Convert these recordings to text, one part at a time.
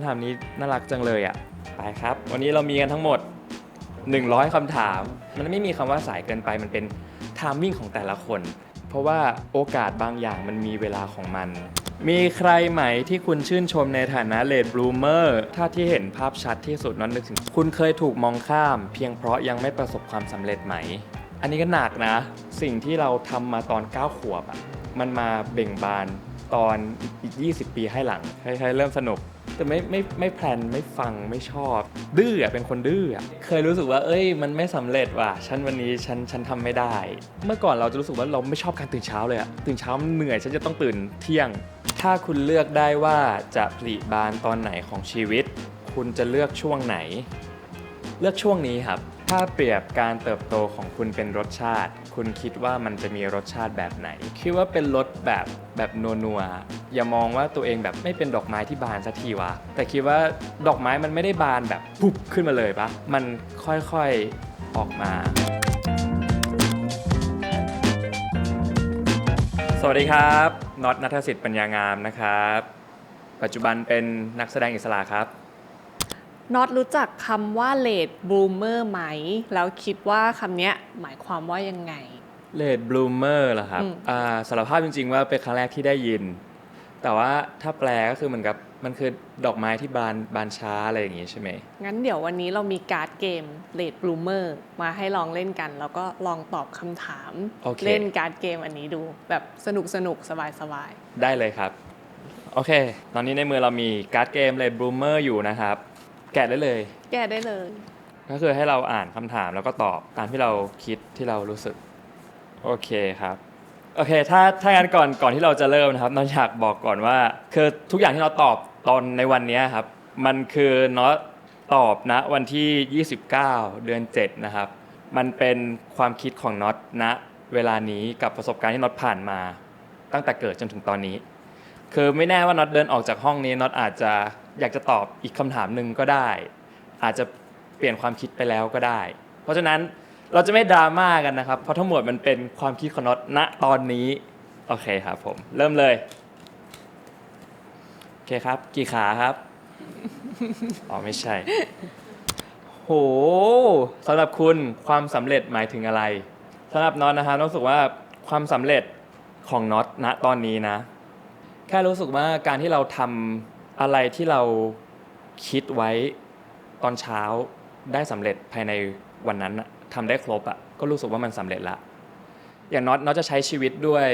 ำถามนี้น่ารักจังเลยอะ ไปครับ วันนี้เรามีกันทั้งหมด 100คำถาม มันไม่มีคำว่าสายเกินไป มันเป็นทามมิ่งของแต่ละคน เพราะว่าโอกาสบางอย่างมันมีเวลาของมัน มีใครไหมที่คุณชื่นชมในฐานะเลดบลูเมอร์ ถ้าที่เห็นภาพชัดที่สุดนั้นนึกถึง คุณเคยถูกมองข้าม เพียงเพราะยังไม่ประสบความสำเร็จไหม อันนี้ก็หนักนะ สิ่งที่เราทำมาตอน 9 ขวบอะมันมาเบ่งบานตอนอีก 20 ปีให้หลังใครๆเริ่มสนุก แต่ไม่ไม่ไม่แพลนไม่ฟังไม่ชอบ ดื้ออะเป็นคนดื้ออะเคยรู้สึกว่า เอ้ย มันไม่สำเร็จว่ะฉันวันนี้ฉันฉันทำไม่ได้ เมื่อก่อนเราจะรู้สึกว่าเราไม่ชอบการตื่นเช้าเลยอะตื่นเช้ามันเหนื่อยฉันจะต้องตื่นเที่ยง ถ้าคุณเลือกได้ว่าจะผลิบานตอนไหนของชีวิต คุณจะเลือกช่วงไหน เลือกช่วงนี้ครับ ถ้าเปรียบการเติบโตของคุณเป็นรสชาติ คุณคิดว่ามันจะมีรสชาติแบบไหน คิดว่าเป็นรสแบบแบบนัวๆอย่ามองว่าตัวเองแบบไม่เป็นดอกไม้ที่บานสักทีวะ แต่คิดว่าดอกไม้มันไม่ได้บานแบบปุ๊บขึ้นมาเลยปะมันค่อยๆออกมาสวัสดีครับน็อตนัทสิทธิ์ปัญญางามนะครับ ปัจจุบันเป็นนักแสดงอิสระครับ น็อตรู้จักคำว่า late bloomer ไหม แล้วคิดว่าคำเนี้ยหมายความว่ายังไงเลดบลูเมอร์เหรอครับอืมอ่าสารภาพจริง ๆ ว่าเป็นครั้งแรกที่ได้ยิน แต่ว่าถ้าแปลก็คือเหมือนกับมันคือดอกไม้ที่บานบานช้าอะไรอย่างงี้ใช่ไหม งั้นเดี๋ยววันนี้เรามีการ์ดเกม late bloomer มาให้ลองเล่นกัน แล้วก็ลองตอบคำถามโอเคเล่นการ์ดเกมอันนี้ดู แบบสนุกสนุกสบายสบายได้เลยครับ โอเค ตอนนี้ในมือเรามีการ์ดเกมเลดบลูเมอร์อยู่นะครับ แกะได้เลยๆแก้ได้เลย ก็คือให้เราอ่านคำถามแล้วก็ตอบตามที่เราคิดที่เรารู้สึก โอเคครับ โอเค ถ้าถ้างั้นก่อนก่อนที่เราจะเริ่มนะครับน้องอยากบอกก่อนว่า คือทุกอย่างที่เราตอบตอนในวันเนี้ยครับ มันคือน็อตตอบนะวันที่ 29 เดือน 7 นะครับ มันเป็นความคิดของน็อตณเวลานี้กับประสบการณ์ที่น็อตผ่านมา ตั้งแต่เกิดจนถึงตอนนี้ คือไม่แน่ว่าน็อตเดินออกจากห้องนี้น็อตอาจจะ อยากจะตอบอีกคำถามหนึ่งก็ได้ อาจจะเปลี่ยนความคิดไปแล้วก็ได้ เพราะฉะนั้นเราจะไม่ดราม่ากันนะครับ เพราะทั้งหมดมันเป็นความคิดของน็อตณตอนนี้ โอเคครับผม เริ่มเลย โอเคครับ กี่ขาครับ อ๋อไม่ใช่ โหสำหรับคุณความสำเร็จหมายถึงอะไรสำหรับน็อตนะครับรู้สึกว่าความสำเร็จของน็อตณตอนนี้นะ แค่รู้สึกว่าการที่เราทำ อะไรที่เราคิดไว้ตอนเช้าได้สำเร็จภายในวันนั้นน่ะทำได้ครบอะก็รู้สึกว่ามันสำเร็จละอย่างน็อตน็อตจะใช้ชีวิตด้วย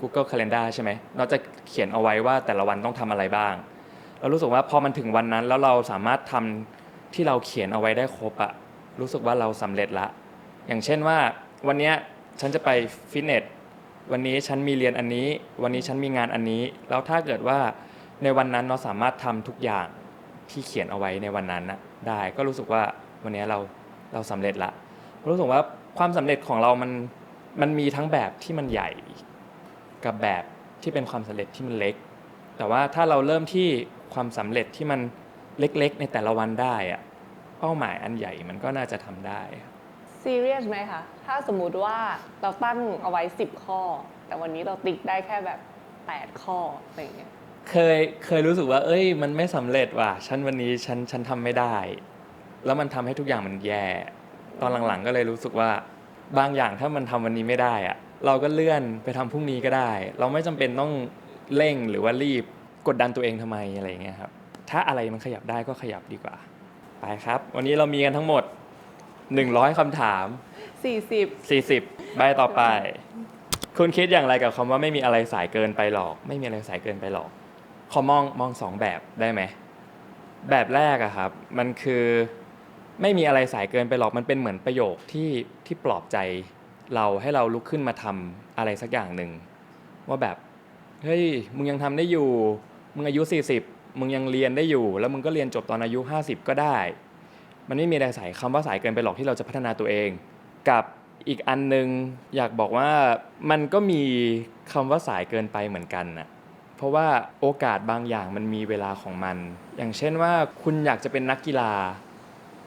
Google Calendar ใช่ไหมน็อตจะเขียนเอาไว้ว่าแต่ละวันต้องทำอะไรบ้าง เรารู้สึกว่าพอมันถึงวันนั้นแล้วเราสามารถทำที่เราเขียนเอาไว้ได้ครบอะรู้สึกว่าเราสำเร็จละ อย่างเช่นว่าวันนี้ฉันจะไปฟิตเนสวันนี้ฉันมีเรียนอันนี้ วันนี้ฉันมีงานอันนี้ แล้วถ้าเกิดว่า ในวันนั้นเราสามารถทำทุกอย่างที่เขียนเอาไว้ในวันนั้นนะได้ก็รู้สึกว่าวันนี้เราเราสำเร็จละรู้สึกว่าความสำเร็จของเรามันมันมีทั้งแบบที่มันใหญ่กับแบบที่เป็นความสำเร็จที่มันเล็ก แต่ว่าถ้าเราเริ่มที่ความสำเร็จที่มันเล็กๆ ในแต่ละวันได้อะเป้าหมายอันใหญ่มันก็น่าจะทำได้ซีเรียสไหมคะถ้าสมมุติว่าเราตั้งเอาไว้ 10 ข้อ แต่วันนี้เราติ๊กได้แค่แบบ 8 ข้ออะไรอย่างเงี้ย เคยเคยรู้สึกว่า เอ้ย มันไม่สำเร็จว่ะฉันวันนี้ฉันฉันทำไม่ได้ แล้วมันทำให้ทุกอย่างมันแย่ ตอนหลังๆก็เลยรู้สึกว่า บางอย่างถ้ามันทำวันนี้ไม่ได้อะเราก็เลื่อนไปทำพรุ่งนี้ก็ได้ เราไม่จำเป็นต้องเร่งหรือว่ารีบกดดันตัวเองทำไมอะไรอย่างเงี้ยครับ ถ้าอะไรมันขยับได้ก็ขยับดีกว่า ไปครับ วันนี้เรามีกันทั้งหมด 100คำถาม40 40 ใบต่อไป คุณคิดอย่างไรกับคำว่าไม่มีอะไรสายเกินไปหรอก ไม่มีอะไรสายเกินไปหรอก ขอมองมองสองแบบได้ไหมแบบแรกอะครับ มันคือไม่มีอะไรสายเกินไปหรอกมันเป็นเหมือนประโยคที่ที่ปลอบใจเราให้เราลุกขึ้นมาทำอะไรสักอย่างหนึ่งว่าแบบเฮ้ยมึงยังทำได้อยู่ มึงอายุ 40 มึงยังเรียนได้อยู่ แล้วมึงก็เรียนจบตอนอายุ 50 ก็ได้ มันไม่มีอะไรสายคำว่าสายเกินไปหรอกที่เราจะพัฒนาตัวเอง กับอีกอันนึงอยากบอกว่ามันก็มีคำว่าสายเกินไปเหมือนกันน่ะ เพราะว่าโอกาสบางอย่างมันมีเวลาของมัน อย่างเช่นว่าคุณอยากจะเป็นนักกีฬา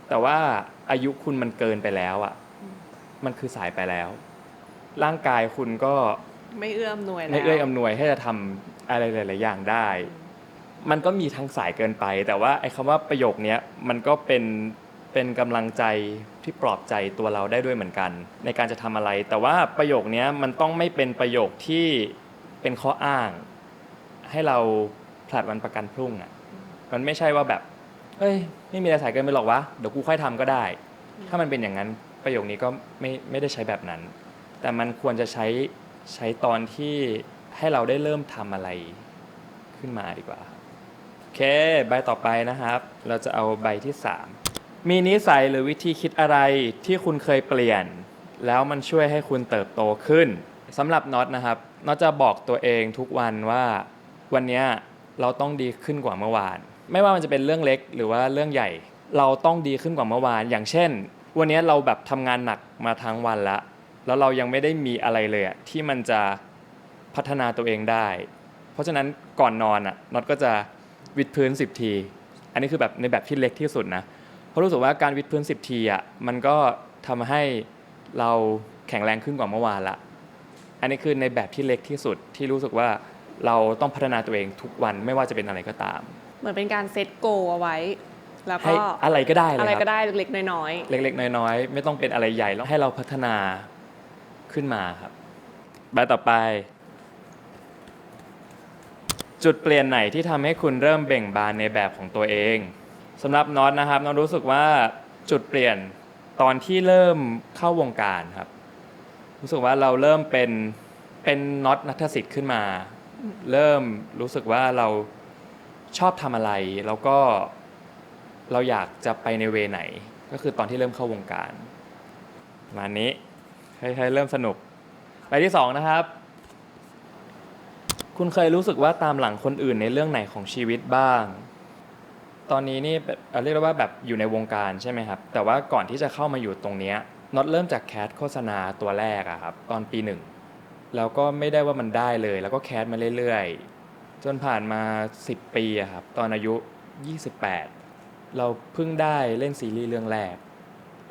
แต่ว่าอายุคุณมันเกินไปแล้วอะ มันคือสายไปแล้ว ร่างกายคุณก็ไม่เอื้อมหน่วยแล้วไม่เอื้ออำนวยให้จะทำอะไรหลาย ๆ อย่างได้ มันก็มีทั้งสายเกินไป แต่ว่าไอ้คำว่าประโยคเนี้ยมันก็เป็นเป็นกำลังใจที่ปลอบใจตัวเราได้ด้วยเหมือนกัน ในการจะทำอะไร แต่ว่าประโยคเนี้ยมันต้องไม่เป็นประโยคที่เป็นข้ออ้าง ให้เราผลัดวันประกันพรุ่งอะมันไม่ใช่ว่าแบบเฮ้ย ไม่มีอะไรสายเกินไปหรอกวะ เดี๋ยวกูค่อยทำก็ได้ ถ้ามันเป็นอย่างนั้นประโยคนี้ก็ไม่ไม่ได้ใช้แบบนั้น แต่มันควรจะใช้ใช้ตอนที่ให้เราได้เริ่มทำอะไรขึ้นมาดีกว่า โอเค ใบต่อไปนะครับ เราจะเอาใบที่ 3 มีนิสัยหรือวิธีคิดอะไรที่คุณเคยเปลี่ยน แล้วมันช่วยให้คุณเติบโตขึ้นสำหรับน็อตนะครับน็อตจะบอกตัวเองทุกวันว่า วันนี้เราต้องดีขึ้นกว่าเมื่อวาน ไม่ว่ามันจะเป็นเรื่องเล็กหรือว่าเรื่องใหญ่ เราต้องดีขึ้นกว่าเมื่อวาน อย่างเช่น วันนี้เราแบบทำงานหนักมาทั้งวันละ แล้วเรายังไม่ได้มีอะไรเลยที่มันจะพัฒนาตัวเองได้ เพราะฉะนั้นก่อนนอนอะน็อตก็จะวิดพื้น 10 ที อันนี้คือแบบในแบบที่เล็กที่สุดนะเพราะรู้สึกว่าการวิดพื้น 10 ทีอะมันก็ทำให้เราแข็งแรงขึ้นกว่าเมื่อวานละ อันนี้คือในแบบที่เล็กที่สุดที่รู้สึกว่า เราต้องพัฒนาตัวเองทุกวันไม่ว่าจะเป็นอะไรก็ตาม เหมือนเป็นการเซตโกเอาไว้ แล้วให้ก็อะไรก็ได้เลยอะไรคก็รับได้เล็กๆน้อยเล็กๆ น้อยๆ ไม่ต้องเป็นอะไรใหญ่แล้วให้เราพัฒนาขึ้นมาครับใบต่อไป จุดเปลี่ยนไหนที่ทำให้คุณเริ่มเบ่งบานในแบบของตัวเองสำหรับน็อตนะครับน็อตรู้สึกว่าจุดเปลี่ยนตอนที่เริ่มเข้าวงการครับ รู้สึกว่าเราเริ่มเป็นเป็นน็อตนัทสิทธิ์ขึ้นมา เริ่มรู้สึกว่าเราชอบทำอะไร แล้วก็เราอยากจะไปในเวไหน ก็คือตอนที่เริ่มเข้าวงการมานี้ใครๆเริ่มสนุกใบที่สองนะครับ คุณเคยรู้สึกว่าตามหลังคนอื่นในเรื่องไหนของชีวิตบ้าง ตอนนี้นี่เอ่อเรียกได้ว่าแบบอยู่ในวงการใช่ไหมครับ แต่ว่าก่อนที่จะเข้ามาอยู่ตรงเนี้ยน็อตเริ่มจากแคสโฆษณาตัวแรกอะครับ ตอนปีหนึ่ง แล้วก็ไม่ได้ว่ามันได้เลย แล้วก็แคสมาเรื่อยๆ จนผ่านมา 10 ปีอะครับ ตอนอายุ 28 เราเพิ่งได้เล่นซีรีส์เรื่องแรก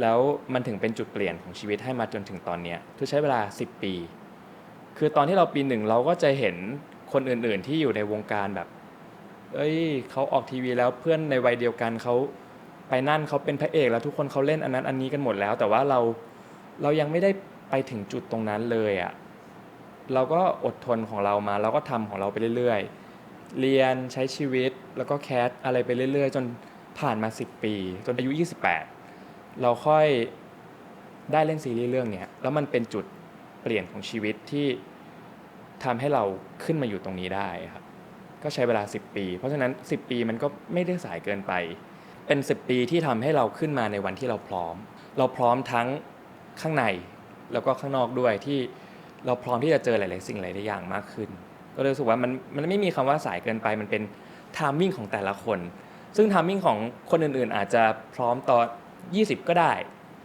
แล้วมันถึงเป็นจุดเปลี่ยนของชีวิตให้มาจนถึงตอนเนี้ยคือใช้เวลา 10 ปี คือตอนที่เราปีหนึ่งเราก็จะเห็นคนอื่นๆ ที่อยู่ในวงการแบบ เอ้ยเขาออกทีวีแล้วเพื่อนในวัยเดียวกันเขาไปนั่นเขาเป็นพระเอกแล้วทุกคนเขาเล่นอันนั้นอันนี้กันหมดแล้ว แต่ว่าเราเรายังไม่ได้ไปถึงจุดตรงนั้นเลยอะ่ะ เราก็อดทนของเรามา เราก็ทำของเราไปเรื่อยๆ เรียนใช้ชีวิตแล้วก็แคสอะไรไปเรื่อยๆ จนผ่านมา 10 ปี จนอายุ 28 เราค่อยได้เล่นซีรีส์เรื่องเนี้ยแล้วมันเป็นจุดเปลี่ยนของชีวิตที่ทำให้เราขึ้นมาอยู่ตรงนี้ได้ครับก็ใช้เวลา 10 ปี เพราะฉะนั้น 10 ปีมันก็ไม่ได้สายเกินไป เป็น 10 ปีที่ทำให้เราขึ้นมาในวันที่เราพร้อม เราพร้อมทั้งข้างในแล้วก็ข้างนอกด้วยที่ เราพร้อมที่จะเจอหลาย ๆ สิ่งหลายๆอย่างมากขึ้น ก็เลยรู้สึกว่ามันมันไม่มีคำว่าสายเกินไป มันเป็นทามมิ่งของแต่ละคน ซึ่งทามมิ่งของคนอื่น ๆ อาจจะพร้อมตอน 20 ก็ได้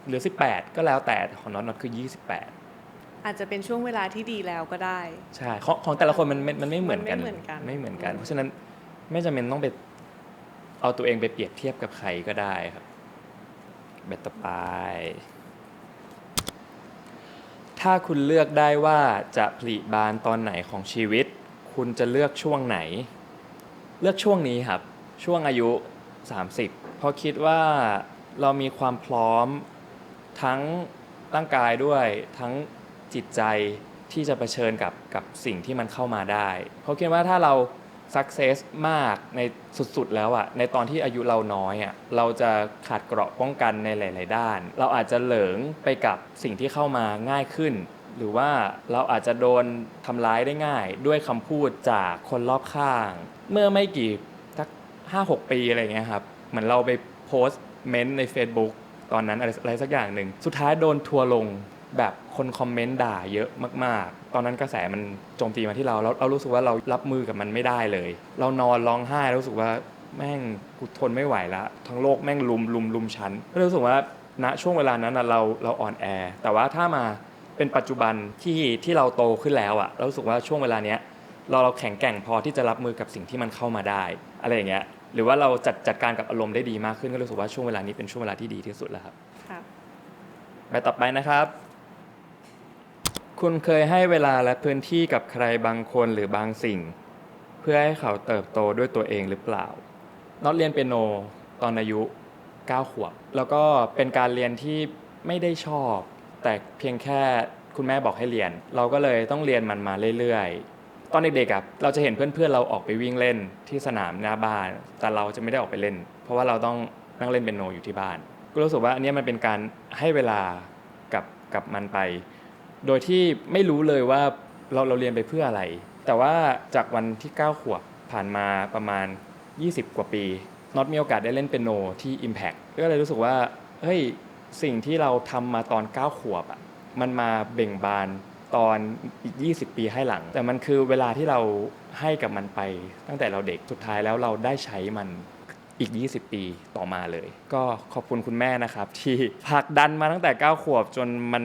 หรือ 18 ก็แล้วแต่ของน็อตน็อตคือ 28ๆอาจจะเป็นช่วงเวลาที่ดีแล้วก็ได้ ใช่ของของแต่ละคนมันมันมันไม่เหมือนกันมัน ไม่เหมือนกันไม่เหมือนกัน เพราะฉะนั้นไม่จำเป็นต้องไปเอาตัวเองไปเปรียบเทียบกับใครก็ได้ครับเบตต่อไป ถ้าคุณเลือกได้ว่าจะผลิบานตอนไหนของชีวิต คุณจะเลือกช่วงไหน เลือกช่วงนี้ครับ ช่วงอายุ 30 เพราะคิดว่าเรามีความพร้อมทั้งร่างกายด้วยทั้งจิตใจที่จะเผชิญกับกับสิ่งที่มันเข้ามาได้ เพราะคิดว่าถ้าเรา สักเซสมากในสุดๆแล้วอะในตอนที่อายุเราน้อยอะเราจะขาดเกราะป้องกันในหลาย ๆ ด้าน เราอาจจะเหลิงไปกับสิ่งที่เข้ามาง่ายขึ้น หรือว่าเราอาจจะโดนทำร้ายได้ง่าย ด้วยคำพูดจากคนรอบข้าง เมื่อไม่กี่สักห้าหกปีอะไรเงี้ยครับเหมือนเราไปโพสต์เมนต์ใน Facebook ตอนนั้นอะไรอะไรสักอย่างหนึ่งสุดท้ายโดนทัวร์ลงแบบ คนคอมเมนต์ด่าเยอะมาก ๆ ตอนนั้นกระแสมันโจมตีมาที่เราแล้วเรารู้สึกว่าเรารับมือกับมันไม่ได้เลย เรานอนร้องไห้แล้วรู้สึกว่าแม่งกูทนไม่ไหวละทั้งโลกแม่งลุมลุมลุมฉันก็เลยรู้สึกว่าณช่วงเวลานั้นน่ะเราเราอ่อนแอ แต่ว่าถ้ามาเป็นปัจจุบันที่ที่เราโตขึ้นแล้วอะเรารู้สึกว่าช่วงเวลาเนี้ยเราเราแข็งแกร่งพอที่จะรับมือกับสิ่งที่มันเข้ามาได้ อะไรอย่างเงี้ยหรือว่าเราจัดจัดการกับอารมณ์ได้ดีมากขึ้นก็รู้สึกว่าช่วงเวลานี้เป็นช่วงเวลาที่ดีที่สุดแล้วครับครับไปต่อไปนะครับ คุณเคยให้เวลาและพื้นที่กับใครบางคนหรือบางสิ่ง เพื่อให้เขาเติบโตด้วยตัวเองหรือเปล่าน็อตเรียนเปียโนตอนอายุ 9 ขวบ แล้วก็เป็นการเรียนที่ไม่ได้ชอบ แต่เพียงแค่คุณแม่บอกให้เรียน เราก็เลยต้องเรียนมันมาเรื่อยๆ ตอนเด็กๆอะเราจะเห็นเพื่อนๆเราออกไปวิ่งเล่นที่สนามหน้าบ้าน แต่เราจะไม่ได้ออกไปเล่น เพราะว่าเราต้องนั่งเล่นเปียโนอยู่ที่บ้านก็รู้สึกว่าอันนี้มันเป็นการให้เวลากับกับมันไป โดยที่ไม่รู้เลยว่าเราเราเรียนไปเพื่ออะไร แต่ว่าจากวันที่ 9 ขวบผ่านมาประมาณ 20 กว่าปีน็อตมีโอกาสได้เล่นเปียโนที่ Impact ก็เลยรู้สึกว่าเฮ้ยสิ่งที่เราทำมาตอน 9 ขวบอะมันมาเบ่งบานตอนอีก 20 ปีให้หลัง แต่มันคือเวลาที่เราให้กับมันไป ตั้งแต่เราเด็กสุดท้ายแล้วเราได้ใช้มันอีก 20 ปีต่อมาเลย ก็ขอบคุณคุณแม่นะครับ ที่ผลักดันมาตั้งแต่ 9 ขวบจนมัน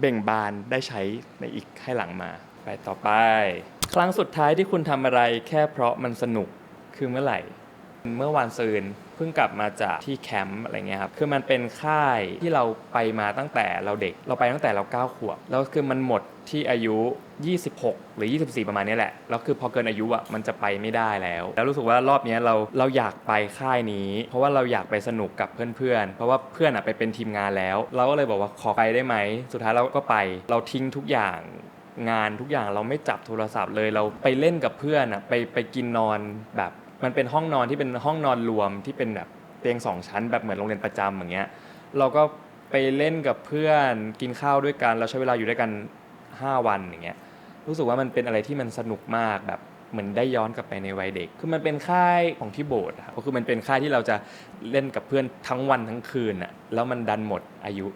เบ่งบานได้ใช้ในอีกให้หลังมา ไปต่อไป ครั้งสุดท้ายที่คุณทำอะไรแค่เพราะมันสนุกคือเมื่อไหร่ เมื่อวานซืน พิ่งกลับมาจากที่แคมป์อะไรเงี้ยครับคือมันเป็นค่ายที่เราไปมาตั้งแต่เราเด็ก เราไปตั้งแต่เรา9ขวบแล้วคือมันหมดที่อายุ 26 หรือ 24 ประมาณนี้แหละ แล้วคือพอเกินอายุอะมันจะไปไม่ได้แล้ว แล้วรู้สึกว่ารอบนี้เราเราอยากไปค่ายนี้ เพราะว่าเราอยากไปสนุกกับเพื่อนๆ เพราะว่าเพื่อนอะไปเป็นทีมงานแล้ว เราก็เลยบอกว่าขอไปได้ไหม สุดท้ายเราก็ไป เราทิ้งทุกอย่างงานทุกอย่างเราไม่จับโทรศัพท์เลยเราไปเล่นกับเพื่อนอะไปไปกินนอนแบบ มันเป็นห้องนอนที่เป็นห้องนอนรวมที่เป็นแบบเตียงสองชั้นแบบเหมือนโรงเรียนประจำอย่างเงี้ยเราก็ไปเล่นกับเพื่อนกินข้าวด้วยกันเราใช้เวลาอยู่ด้วยกัน 5 วันอย่างเงี้ยรู้สึกว่ามันเป็นอะไรที่มันสนุกมากแบบเหมือนได้ย้อนกลับไปในวัยเด็ก คือมันเป็นค่ายของที่โบสถ์ครับก็คือมันเป็นค่ายที่เราจะเล่นกับเพื่อนทั้งวันทั้งคืนอะแล้วมันดันหมดอายุ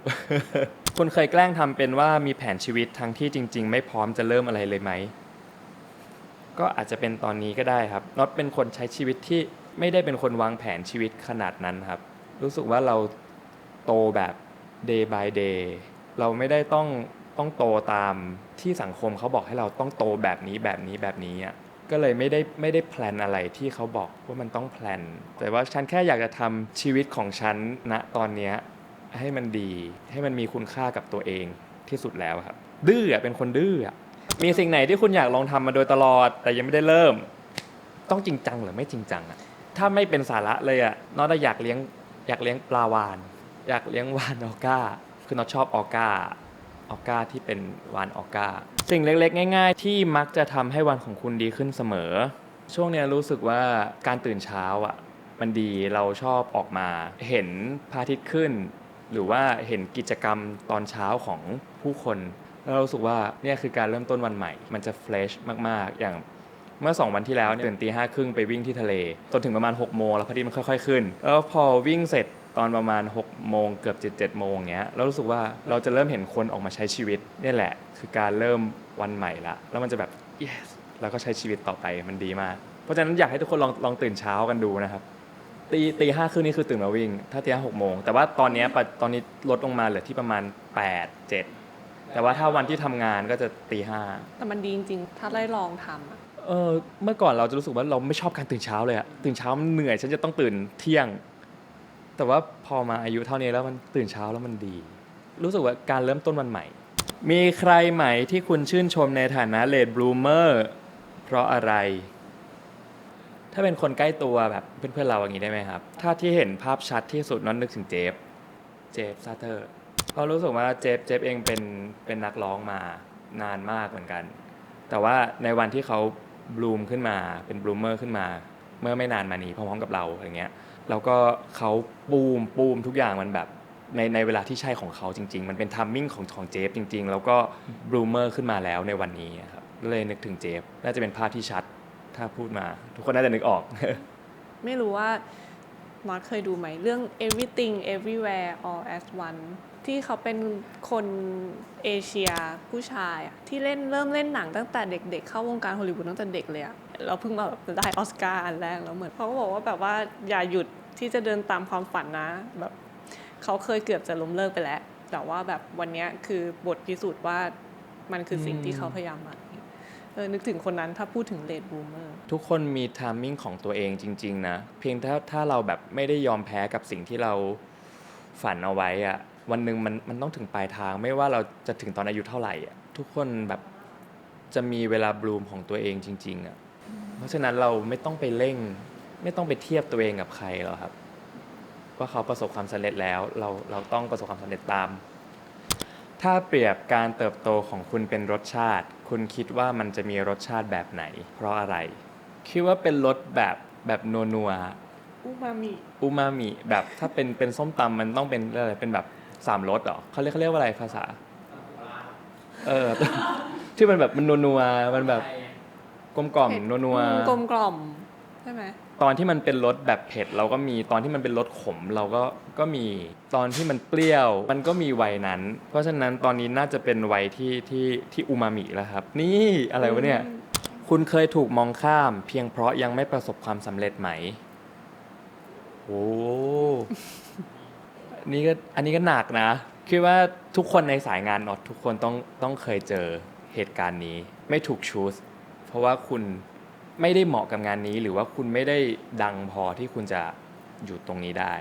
คุณเคยแกล้งทำเป็นว่ามีแผนชีวิตทั้งที่จริง ๆ ไม่พร้อมจะเริ่มอะไรเลยไหม ก็อาจจะเป็นตอนนี้ก็ได้ครับน็อตเป็นคนใช้ชีวิตที่ไม่ได้เป็นคนวางแผนชีวิตขนาดนั้นครับ รู้สึกว่าเราโตแบบ day by day เราไม่ได้ต้องต้องโตตามที่สังคมเขาบอกให้เราต้องโตแบบนี้แบบนี้แบบนี้อะก็เลยไม่ได้ไม่ได้แพลนอะไรที่เขาบอกว่ามันต้องแพลน แต่ว่าฉันแค่อยากจะทำชีวิตของฉันณตอนเนี้ให้มันดี ให้มันมีคุณค่ากับตัวเองที่สุดแล้วครับ ดื้อเป็นคนดื้ออะ มีสิ่งไหนที่คุณอยากลองทำมาโดยตลอด แต่ยังไม่ได้เริ่ม ต้องจริงจังหรือไม่จริงจังอะถ้าไม่เป็นสาระเลยอะนอตอยากเลี้ยงอยากเลี้ยงปลาวาน อยากเลี้ยงวานออก้า คือนอตชอบออก้าออก้าที่เป็นวานออก้า สิ่งเล็กๆ ง่าย ๆ ที่มักจะทำให้วันของคุณดีขึ้นเสมอ ช่วงเนี้ยรู้สึกว่าการตื่นเช้าอะมันดีเราชอบออกมาเห็นพระอาทิตย์ขึ้น หรือว่าเห็นกิจกรรมตอนเช้าของผู้คน เรารู้สึกว่าเนี่ยคือการเริ่มต้นวันใหม่ มันจะเฟรชมากๆ อย่างเมื่อ 2 วันที่แล้วเนี่ยตื่นตีห้าครึ่งไปวิ่งที่ทะเล จนถึงประมาณ6โมงแล้วพอาทิตย์มันค่อย ๆ ขึ้น แล้วพอวิ่งเสร็จตอนประมาณ6โมงเกือบ7 7โมงเงี้ยเรารู้สึกว่าเราจะเริ่มเห็นคนออกมาใช้ชีวิตนี่แหละ คือการเริ่มวันใหม่ละ แล้วมันจะแบบ yes แล้วก็ใช้ชีวิตต่อไปมันดีมาก เพราะฉะนั้นอยากให้ทุกคนลองลองตื่นเช้ากันดูนะครับตีตีห้าครึ่งนี่คือตื่นมาวิ่ง ถ้าตีห้าหกโมงแต่ว่าตอนนี้ตอนนี้ลดลงมาเหลือที่ประมาณ8 7 แต่ว่าถ้าวันที่ทำงานก็จะตีห้าแต่มันดีจริงๆ ถ้าได้ลองทำอะเออเมื่อก่อนเราจะรู้สึกว่าเราไม่ชอบการตื่นเช้าเลยอะตื่นเช้ามันเหนื่อยฉันจะต้องตื่นเที่ยง แต่ว่าพอมาอายุเท่านี้แล้วมันตื่นเช้าแล้วมันดี รู้สึกว่าการเริ่มต้นวันใหม่ มีใครไหมที่คุณชื่นชมในฐานะเลดบลูเมอร์เพราะอะไร ถ้าเป็นคนใกล้ตัวแบบเพื่อนๆเราอย่างนี้ได้ไหมครับ ถ้าที่เห็นภาพชัดที่สุดนั่นนึกถึงเจฟ เจฟซาเตอร์ เพราะรู้สึกว่าเจฟเจฟเองเป็นเป็นนักร้องมานานมากเหมือนกัน แต่ว่าในวันที่เขาบลูมขึ้นมาเป็นบลูเมอร์ขึ้นมา เมื่อไม่นานมานี้พร้อมๆกับเราอย่างเงี้ยแล้วก็เขาปูมปูมทุกอย่างมันแบบในในเวลาที่ใช่ของเขาจริง ๆ มันเป็นทัมมิ่งของของเจฟจริง ๆ แล้วก็บลูเมอร์ขึ้นมาแล้วในวันนี้ครับเลยนึกถึงเจฟน่าจะเป็นภาพที่ชัดถ้าพูดมา ทุกคนน่าจะนึกออก ไม่รู้ว่าน็อตเคยดูไหมเรื่อง everything everywhere all at one ที่เขาเป็นคนเอเชียผู้ชายอะที่เล่นเริ่มเล่นหนังตั้งแต่เด็กๆ เข้าวงการฮอลลีวูดตั้งแต่เด็กเลยอะเราเพิ่งมาแบบได้ออสการ์อันแรกแล้วเหมือนเขาก็บอกว่าแบบว่าอย่าหยุดที่จะเดินตามความฝันนะแบบเขาเคยเกือบจะล้มเลิกไปแล้ว แต่ว่าแบบวันนี้คือบทพิสูจน์ว่ามันคือสิ่งที่เขาพยายามมาเออนึกถึงคนนั้นถ้าพูดถึงเลดบูมเมอร์ทุกคนมีทามมิ่งของตัวเองจริง ๆ นะ เพียงถ้าถ้าเราแบบไม่ได้ยอมแพ้กับสิ่งที่เราฝันเอาไว้อะ วันหนึ่งมันมันต้องถึงปลายทาง ไม่ว่าเราจะถึงตอนอายุเท่าไหร่อะทุกคนแบบจะมีเวลาบลูมของตัวเองจริงๆอะเพราะฉะนั้นเราไม่ต้องไปเร่ง ไม่ต้องไปเทียบตัวเองกับใครหรอกครับ ว่าเขาประสบความสำเร็จแล้ว เราเราต้องประสบความสำเร็จตาม ถ้าเปรียบการเติบโตของคุณเป็นรสชาติ คุณคิดว่ามันจะมีรสชาติแบบไหน เพราะอะไร คิดว่าเป็นรสแบบแบบนัวนัวๆอูมามิอูมามิแบบถ้าเป็นเป็นส้มตำมันต้องเป็นอะไรเป็นแบบ สามรสเหรอเขาเรียกเขาเรียกว่าอะไรภาษา เออ ที่มันแบบมันนัวๆมันแบบกลมกล่อมนัวอืมกลมกล่อมใช่ไหมๆตอนที่มันเป็นรสแบบเผ็ด เราก็มีตอนที่มันเป็นรสขม เราก็ก็มีตอนที่มันเปรี้ยว มันก็มีวัยนั้น เพราะฉะนั้นตอนนี้น่าจะเป็นวัยที่ที่ที่อูมามิแล้วครับ นี่อะไรวะเนี่ยอืมคุณเคยถูกมองข้าม เพียงเพราะยังไม่ประสบความสำเร็จไหมโอ้ นี่ก็อันนี้ก็หนักนะ คิดว่าทุกคนในสายงานนอตทุกคนต้องต้องเคยเจอเหตุการณ์นี้ ไม่ถูกชูสเพราะว่าคุณไม่ได้เหมาะกับงานนี้ หรือว่าคุณไม่ได้ดังพอที่คุณจะอยู่ตรงนี้ได้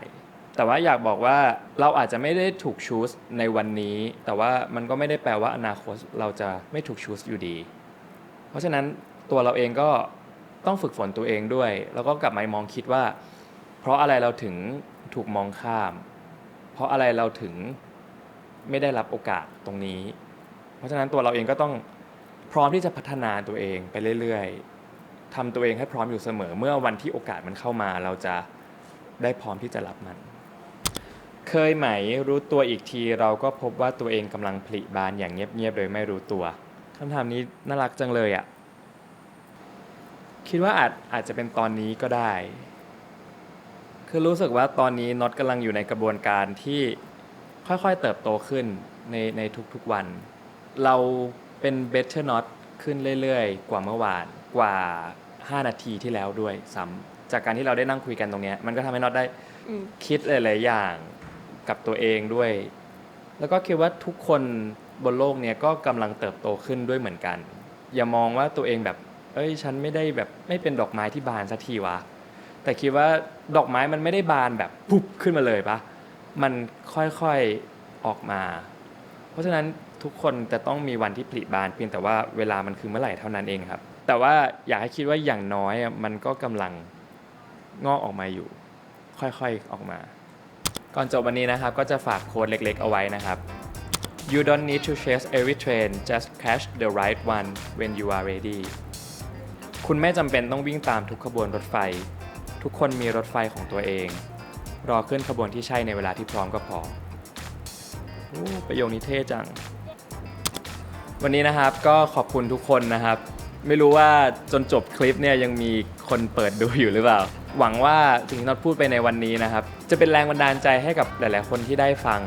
แต่ว่าอยากบอกว่าเราอาจจะไม่ได้ถูกชูสในวันนี้ แต่ว่ามันก็ไม่ได้แปลว่าอนาคตเราจะไม่ถูกชูสอยู่ดี เพราะฉะนั้นตัวเราเองก็ต้องฝึกฝนตัวเองด้วย แล้วก็กลับมามองคิดว่า เพราะอะไรเราถึงถูกมองข้าม เพราะอะไรเราถึงไม่ได้รับโอกาสตรงนี้ เพราะฉะนั้นตัวเราเองก็ต้องพร้อมที่จะพัฒนาตัวเองไปเรื่อยๆทำตัวเองให้พร้อมอยู่เสมอ เมื่อวันที่โอกาสมันเข้ามา เราจะได้พร้อมที่จะรับมัน เคยไหมรู้ตัวอีกที เราก็พบว่าตัวเองกำลังผลิบานอย่างเงียบๆโดยไม่รู้ตัวคำถามนี้น่ารักจังเลยอะ่ะคิดว่าอาจอาจจะเป็นตอนนี้ก็ได้ คือรู้สึกว่าตอนนี้น็อตกำลังอยู่ในกระบวนการที่ค่อยๆเติบโตขึ้นในในทุกๆวัน เราเป็น better not ขึ้นเรื่อยๆ กว่าเมื่อวานกว่า 5 นาทีที่แล้วด้วยซ้ำจากการที่เราได้นั่งคุยกันตรงเนี้ยมันก็ทำให้น็อตได้คิดหลายๆอย่างกับตัวเองด้วย แล้วก็คิดว่าทุกคนบนโลกเนี้ยก็กำลังเติบโตขึ้นด้วยเหมือนกัน อย่ามองว่าตัวเองแบบ เอ้ย ฉันไม่ได้แบบไม่เป็นดอกไม้ที่บานสักทีวะแต่คิดว่า ดอกไม้มันไม่ได้บานแบบปุ๊บขึ้นมาเลยปะมันค่อยๆออกมา เพราะฉะนั้นทุกคนจะต้องมีวันที่ผลิบานเพียงแต่ว่าเวลามันคือเมื่อไหร่เท่านั้นเองครับ แต่ว่าอยากให้คิดว่าอย่างน้อยมันก็กำลังงอกออกมาอยู่ ค่อยๆออกมา ก่อนจบวันนี้นะครับ ก็จะฝากโค้ดเล็กๆ เอาไว้นะครับ You don't need to chase every train just catch the right one when you are ready คุณไม่จำเป็นต้องวิ่งตามทุกขบวนรถไฟ ทุกคนมีรถไฟของตัวเอง รอขึ้นขบวนที่ใช่ในเวลาที่พร้อมก็พอโอ้ประโยคนี้เท่จัง วันนี้นะครับก็ขอบคุณทุกคนนะครับ ไม่รู้ว่าจนจบคลิปเนี่ยยังมีคนเปิดดูอยู่หรือเปล่า หวังว่าสิ่งที่น็อตพูดไปในวันนี้นะครับ จะเป็นแรงบันดาลใจให้กับหลาย ๆ คนที่ได้ฟัง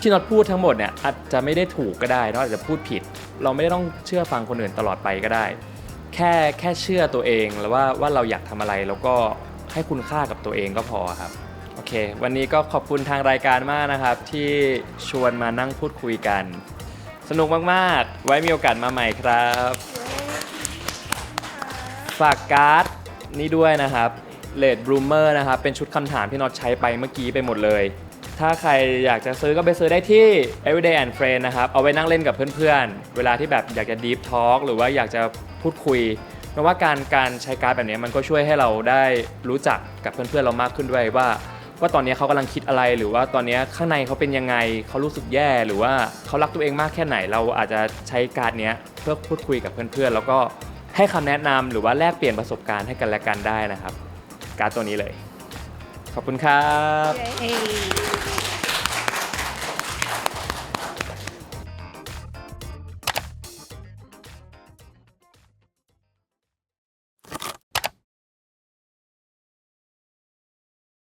ที่น็อตพูดทั้งหมดเนี่ยอาจจะไม่ได้ถูกก็ได้น็อตอาจจะพูดผิด เราไม่ได้ต้องเชื่อฟังคนอื่นตลอดไปก็ได้ แค่แค่เชื่อตัวเองแล้วว่าว่าเราอยากทำอะไรแล้วก็ ให้คุณค่ากับตัวเองก็พอครับ โอเค วันนี้ก็ขอบคุณทางรายการมากนะครับ ที่ชวนมานั่งพูดคุยกัน สนุกมากๆ ไว้มีโอกาสมาใหม่ครับ ฝากการ์ดนี่ด้วยนะครับเลดบลูเมอร์นะครับ เป็นชุดคำถามที่น็อตใช้ไปเมื่อกี้ไปหมดเลย ถ้าใครอยากจะซื้อก็ไปซื้อได้ที่ Everyday and Friend นะครับ เอาไว้นั่งเล่นกับเพื่อนๆ เวลาที่แบบอยากจะ Deep Talk หรือว่าอยากจะพูดคุย เพราะว่าการการใช้การ์ดแบบนี้มันก็ช่วยให้เราได้รู้จักกับเพื่อนๆเรามากขึ้นด้วยว่าว่าตอนนี้เขากำลังคิดอะไรหรือว่าตอนนี้ข้างในเขาเป็นยังไงเขารู้สึกแย่หรือว่าเขารักตัวเองมากแค่ไหน เราอาจจะใช้การ์ดนี้เพื่อพูดคุยกับเพื่อนๆ แล้วก็ให้คำแนะนำหรือว่าแลกเปลี่ยนประสบการณ์ให้กันและกันได้นะครับ การ์ดตัวนี้เลย ขอบคุณครับ